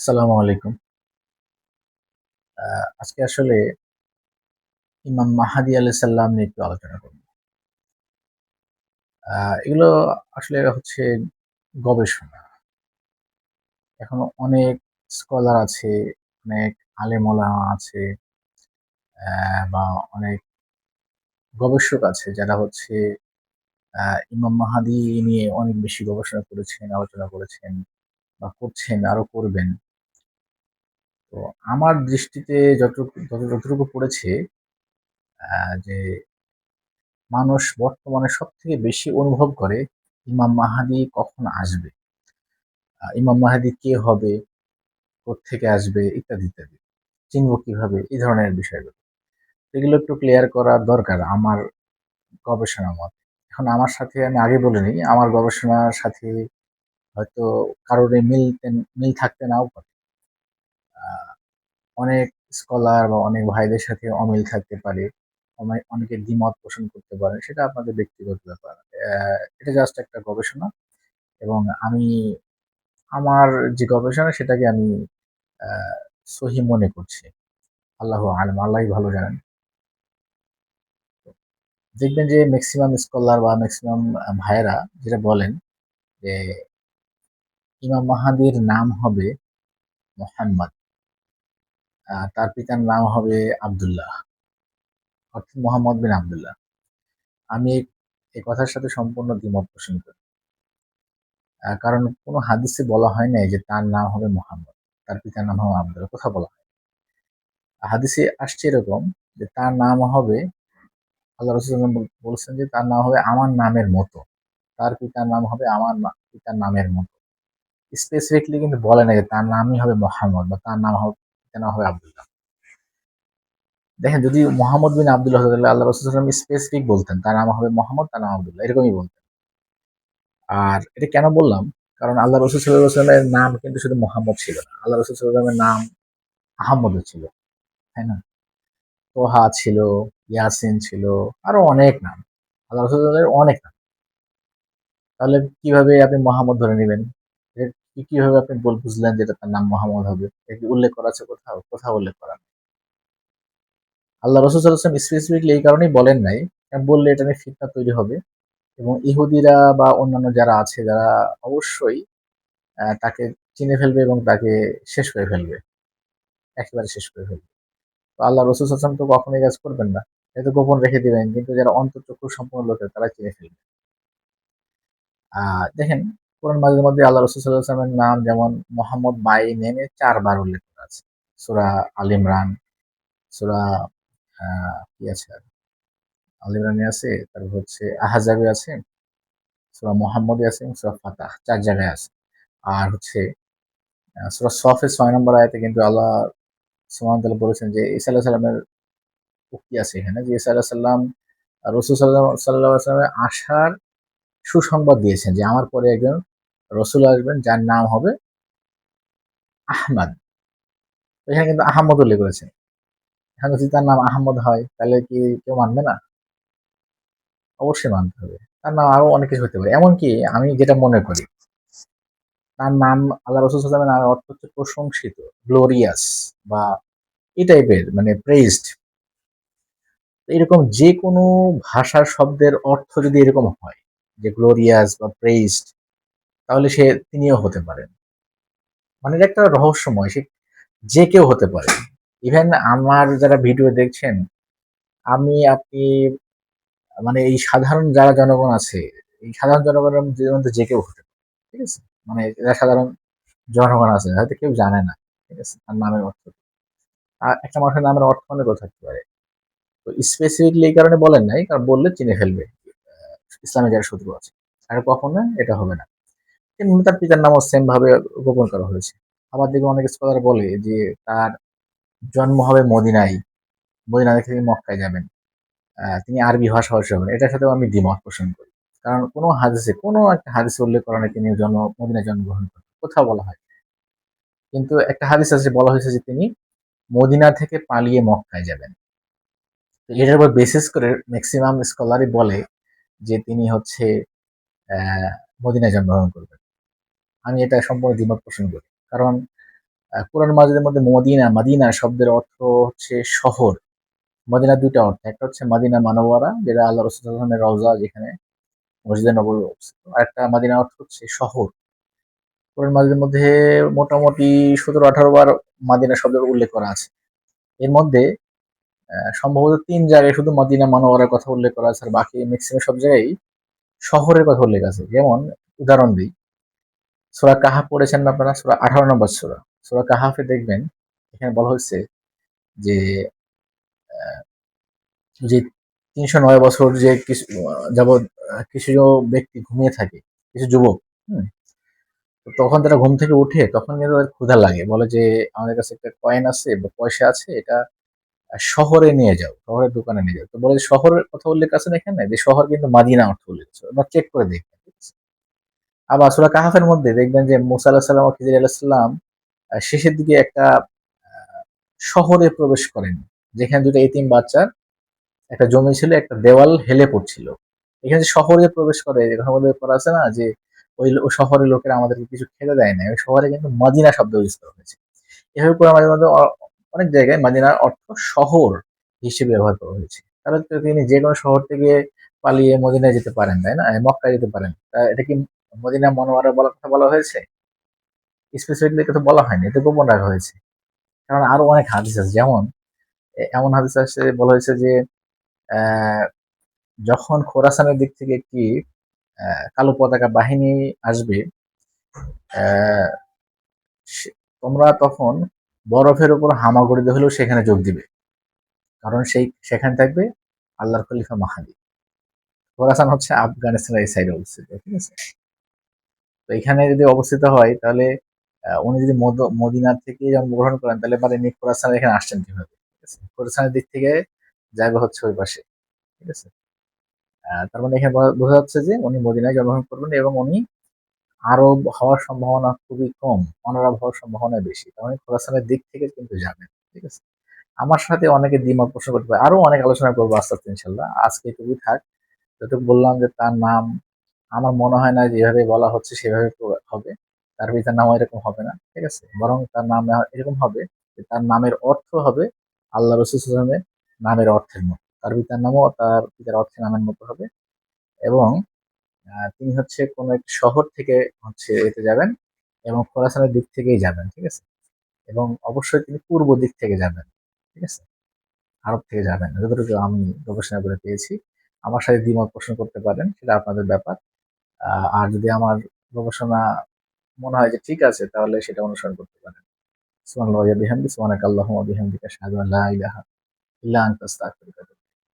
আসসালামু আলাইকুম। আজকে আসলে ইমাম মাহাদি আলাইহিস সালাম নিয়ে একটু আলোচনা করব। এগুলো আসলে হচ্ছে গবেষণা। এখনও অনেক স্কলার আছে, অনেক আলেম ওলামা আছে, বা অনেক গবেষক আছে যারা হচ্ছে ইমাম মাহাদি নিয়ে অনেক বেশি গবেষণা করেছেন, আলোচনা করেছেন বা করছেন, আরও করবেন। তো আমার দৃষ্টিতে যত যতটুকু পড়েছে যে মানুষ বর্তমানে সবথেকে বেশি অনুভব করে ইমাম মাহাদি কখন আসবে? ইমাম মাহাদি কে হবে? কোত্থেকে আসবে? ইত্যাদি, ইত্যাদি। চিনব কীভাবে? এই ধরনের বিষয়গুলো। এগুলো একটু ক্লিয়ার করা দরকার আমার গবেষণা মতে। এখন আমার সাথে আমি আগে বলে নিই, আমার গবেষণার সাথে হয়তো কারোর মিলতে মিল থাকতে নাও পারে। অনেক স্কলার বা অনেক ভাইদের সাথে অমিল থাকতে পারে। অনে অনেকে দ্বিমত পোষণ করতে পারে। সেটা আপনাদের ব্যক্তিগত ব্যাপার। এটা জাস্ট একটা গবেষণা এবং আমি, আমার যে গবেষণা সেটাকে আমি সহি মনে করছি। আল্লাহ আলম আল্লাহই ভালো জানেন। দেখবেন যে ম্যাক্সিমাম স্কলার বা ম্যাক্সিমাম ভাইয়েরা যেটা বলেন যে, ইমাম মাহাদির নাম হবে মোহাম্মদ। তার পিতার নাম হবে আব্দুল্লাহ। অর্থাৎ মোহাম্মদ বিন আবদুল্লাহ আমি এই কথার সাথে সম্পূর্ণ দ্বিমত পোষণ করি। কারণ কোনো হাদিসে বলা হয় নাই যে তার নাম হবে মোহাম্মদ। তার পিতার নাম হবে আব্দুল্লাহ। কথা বলা হয় হাদিসে আসছে এরকম যে তার নাম হবে, আল্লাহ রাসূল বলছেন যে তার নাম হবে আমার নামের মতো। তার পিতার নাম হবে আমার পিতার নামের মতো। স্পেসিফিকলি কিন্তু বলে না যে তার নামই হবে মোহাম্মদ বা তার নাম হবে নাম হবে আব্দুল্লাহ। দেখেন যদি মোহাম্মদ বিন আব্দুল্লাহ তাহলে আল্লাহ রাসূল সাল্লাল্লাহু স্পেসিফিক বলতেন তার নাম হবে মোহাম্মদ, তার নাম আব্দুল্লাহ এরকমই বলতেন। আর এটা কেন বললাম? কারণ আল্লাহ রাসূল আলাইহি নাম কিন্তু শুধু মোহাম্মদ ছিল না। আল্লাহ রাসূল ওয়াসাল্লামের নাম আহাম্মদও ছিল। তাই না? তোহা ছিল, ইয়াসিন ছিল, আরও অনেক নাম। আল্লাহ রাসূল অনেক নাম। তাহলে কীভাবে আপনি মোহাম্মদ ধরে নিবেন? কি কীভাবে আপনি বল বুঝলেন যে তার নাম মোহাম্মদ হবে? কি উল্লেখ করা আছে কোথাও? কোথাও উল্লেখ করা নেই। আল্লাহ রাসূল ওয়াসাল্লাম স্পেসিফিকলি এই কারণেই বলেন নাই, বললে এটা নিয়ে ফিতনা তৈরি হবে এবং ইহুদিরা বা অন্যান্য যারা আছে যারা অবশ্যই তাকে চিনে ফেলবে এবং তাকে শেষ করে ফেলবে। একেবারে শেষ করে ফেলবে। তো আল্লাহ রসুল ওয়াসাল্লাম তো কখনোই কাজ করবেন না। এটা গোপন রেখে দিবেন। কিন্তু যারা অন্তর্চক্ষু সম্পন্ন লোক তারা চিনে ফেলবে। আ দেখেন কোরআন মাজিদের মধ্যে আল্লাহ রাসূল সাল্লাল্লাহু আলাইহি নাম যেমন মোহাম্মদ বাই নেমে চারবার উল্লেখ করা আছে। সূরা আল ইমরান, সূরা কি আছে? আল ইমরানে আছে, তারপর হচ্ছে আহজাবে আছে, সূরা মুহাম্মদে আছে, সূরা ফাতাহ চার জায়গায় আছে। আর হচ্ছে সূরা সফের ৬ নম্বর আয়তে কিন্তু আল্লাহ সুবহানাহু ওয়া বলেছেন যে ঈসা আলাইহিস সালামের উক্তি আছে এখানে যে ঈসা আলাইহিস সালাম রাসূল সাল্লাল্লাহু আলাইহি ওয়াসাল্লামের আসার সুসংবাদ দিয়েছেন যে আমার পরে একজন রসুল আসবেন যার নাম হবে আহমাদ। এখানে কিন্তু আহাম্মদ উল্লেখ করেছেন। এখন যদি তার নাম আহমদ হয় তাহলে কি কেউ মানবে না? অবশ্যই মানতে হবে। তার নাম আরও অনেক কিছু হতে পারে। এমনকি আমি যেটা মনে করি তার নাম আল্লাহ রসুল আলাইহি নামের অর্থ হচ্ছে প্রশংসিত, গ্লোরিয়াস বা এই টাইপের মানে প্রেইজড। এরকম যেকোনো ভাষার শব্দের অর্থ যদি এরকম হয় যে গ্লোরিয়াস বা প্রেইজড তাহলে সে তিনিও হতে পারেন। মানে একটা রহস্যময় সে যে কেউ হতে পারে। ইভেন আমার যারা ভিডিও দেখছেন, আমি আপনি মানে এই সাধারণ যারা জনগণ আছে, এই সাধারণ জনগণের মধ্যে যে কেউ হতে পারে। ঠিক আছে? মানে যারা সাধারণ জনগণ আছে হয়তো কেউ জানে না। ঠিক আছে? তার নামের অর্থ। একটা মানুষের নামের অর্থ অনেক থাকতে পারে। তো স্পেসিফিকলি এই কারণে বলেন নাই, কারণ বললে চিনে ফেলবে। ইসলামে যারা শত্রু আছে। আর কখনো এটা হবে না। তার পিতার নামও সেম ভাবে গোপন করা হয়েছে। আবার দেখবেন অনেক স্কলার বলে যে, তার জন্ম হবে মদিনায়। মদিনা থেকে তিনি মক্কায় যাবেন। তিনি আরবি ভাষা হবেন। এটার সাথেও আমি দ্বিমত পোষণ করি। কারণ কোনো হাদিসে, কোনো একটা হাদিসে উল্লেখ করা নেই তিনি জন্ম, মদিনায় জন্মগ্রহণ করেন। কোথাও বলা হয় কিন্তু একটা হাদিস আছে, বলা হয়েছে যে তিনি মদিনা থেকে পালিয়ে মক্কায় যাবেন। তো এটার উপর বেসিস করে ম্যাক্সিমাম স্কলারই বলে যে তিনি হচ্ছে মদিনায় জন্মগ্রহণ করবেন। আমি এটা সম্পূর্ণ দ্বিমত পোষণ করি। কারণ কোরআন মাজিদের মধ্যে মদিনা, মাদিনা শব্দের অর্থ হচ্ছে শহর। মদিনা দুইটা অর্থ। একটা হচ্ছে মাদিনা মানওয়ারা, যেটা আল্লাহ রসুলের রওজা যেখানে মসজিদে নবী অবস্থিত। আর একটা মাদিনা অর্থ হচ্ছে শহর। কোরআন মাজিদের মধ্যে মোটামুটি সতেরো আঠারো বার মাদিনা শব্দের উল্লেখ করা আছে। এর মধ্যে সম্ভবত তিন জায়গায় শুধু মদিনা মানোয়ারের কথা উল্লেখ করা আছে আর বাকি ম্যাক্সিমাম সব জায়গায় শহরের কথা উল্লেখ আছে। যেমন উদাহরণ দিই সোরা কাহাফ পড়েছেন আপনারা? সোরা আঠারো নম্বর সোরা। সুরা কাহাফে দেখবেন এখানে বলা হচ্ছে যে যে তিনশো নয় বছর যে কিছু আহ, কিছু ব্যক্তি ঘুমিয়ে থাকে কিছু যুবক হুম তখন তারা ঘুম থেকে উঠে তখন কিন্তু তাদের ক্ষুধা লাগে। বলে যে আমাদের কাছে একটা কয়েন আছে বা পয়সা আছে এটা শহরে নিয়ে যাও শহরের দোকানে নিয়ে যাও। তো বলে শহরের কথা উল্লেখ আছে না এখানে? যে শহর কিন্তু মাদিনা অর্থ উল্লেখ আমরা চেক করে দেখবেন আবার সুরা কাহাফের মধ্যে দেখবেন যে মুসা আল্লাহ সাল্লাম খিজির আল্লাহ সাল্লাম আহ, শেষের দিকে একটা শহরে প্রবেশ করেন। যেখানে দুটো এতিম বাচ্চার একটা জমি ছিল একটা দেওয়াল হেলে পড়ছিল। এখানে যে শহরে প্রবেশ করে এখানে বলে করা আছে না যে ওই শহরের লোকেরা আমাদেরকে কিছু খেতে দেয় না ওই শহরে কিন্তু মদিনা শব্দ ইউজ করা হয়েছে। এভাবে করে আমাদের মধ্যে অনেক জায়গায় মদিনার অর্থ শহর হিসেবে ব্যবহার করা হয়েছে। তো তিনি যে কোনো শহর থেকে পালিয়ে মদিনায় যেতে পারেন তাই না? এ, মক্কায় যেতে পারেন। এটা কি মদিনা মনোয়ারা বলার কথা বলা হয়েছে? স্পেসিফিকলি কথা বলা হয়নি এটা গোপন রাখা হয়েছে। কারণ আরও অনেক হাদিস আছে যেমন এমন হাদিস আছে বলা হয়েছে যে যখন খোরাসানের দিক থেকে একটি কালো পতাকা বাহিনী আসবে তোমরা তখন বরফের উপর হামাগুড়িতে হলেও সেখানে যোগ দিবে। কারণ সেই, সেখানে থাকবে আল্লাহর খলিফা মাহাদি। খোরাসান হচ্ছে আফগানিস্তানের এই সাইডে অবস্থিত, ঠিক আছে? তো এখানে যদি অবস্থিত হয়, তাহলে উনি যদি মদ- মদিনা থেকে জন্মগ্রহণ করেন, তাহলে পারে উনি খোরাসান এখানে আসছেন কীভাবে, ঠিক আছে? খোরাসানের দিক থেকে যাবে হচ্ছে ওই পাশে, ঠিক আছে? তার মানে এখানে বোঝা যাচ্ছে যে উনি মদিনায় জন্মগ্রহণ করবেন এবং উনি আরব হওয়ার সম্ভাবনা খুবই কম অনারব হওয়ার সম্ভাবনা বেশি। তার মানে খোরাসানের দিক থেকে কিন্তু যাবেন, ঠিক আছে? আমার সাথে অনেকে দ্বিমত পোষণ করতে পারে, আরও অনেক আলোচনা করব আস্তে আস্তে ইনশাল্লাহ আজকে এটুকুই থাক যতটুকু বললাম যে তার নাম, আমার মনে হয় না যেভাবে বলা হচ্ছে সেভাবে হবে। তার পিতার নাম এরকম হবে না, ঠিক আছে? বরং তার নাম এরকম হবে যে তার নামের অর্থ হবে আল্লাহ রসুলের নামের অর্থের মতো। তার পিতার নামও তার পিতার অর্থের নামের মতো হবে এবং তিনি হচ্ছে কোনো এক শহর থেকে হচ্ছে এতে যাবেন এবং খোরাসানের দিক থেকেই যাবেন, ঠিক আছে? এবং অবশ্যই তিনি পূর্ব দিক থেকে যাবেন, ঠিক আছে? আরব থেকে যাবেন, যতটুকু আমি গবেষণা করে পেয়েছি। আমার সাথে দ্বিমত পোষণ করতে পারেন, সেটা আপনাদের ব্যাপার। আর যদি আমার গবেষণা মনে হয় যে ঠিক আছে, তাহলে সেটা অনুসরণ করতে পারেন। সুমান ওয়া বিহামদিহি, সুবহানাকাল্লাহুম্মা ওয়া বিহামদিকা আশহাদু আল্লা ইলাহা ইল্লা